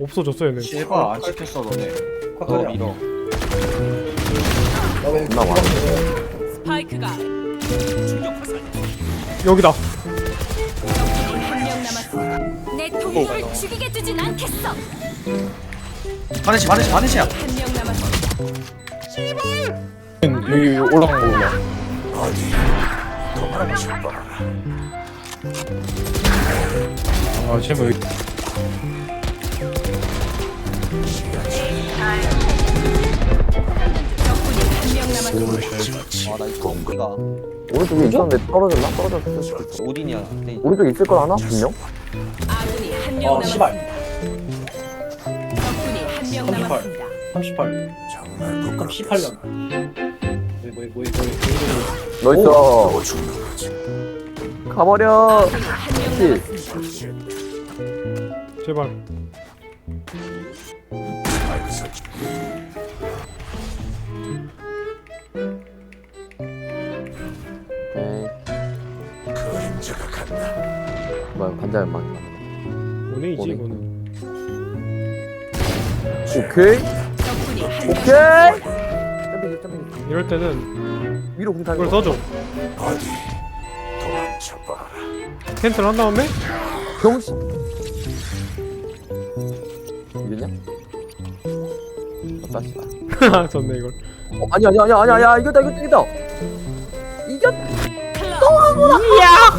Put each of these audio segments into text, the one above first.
없어졌어 얘네 제발 안 시켰어 너네 너 밀어 나 와. 스파이크가 여기다 한명 남았습니다. 내 동료를 죽이게 두진 않겠어. 바네시 바네시 바네시야 한 명 남았습니다. 여기 올라간 거구나. 아, 제발 여기. 아나 이거 뭔가 오른쪽에 있었는데 떨어졌나? 떨어졌을 수도 있어. 오딘이야 네. 오른쪽에 있을 거 하나? 분명? 아군이 한명어 남았습니다. 씨발 적군이 한명 38. 남았습니다. 38 그럼 18년 뭐야 뭐야 뭐야 너 있어. 가버려. 아군이 한명 그치? 남았습니다. 제발 뭐야, 관자 연막. 오네이지 오네. 이거는 오케이. 적군이 한 명 오케이. 점핑, 점핑. 이럴 때는 위로 공탄 이걸 써줘 캔슬 한 다음에 병신. 이겼냐? 맞다, 씨발. 졌네 이걸 어, 아니 아니 아니 아니 아니 이겼다 이겼다 이겼다. 이겼. 클럽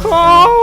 야호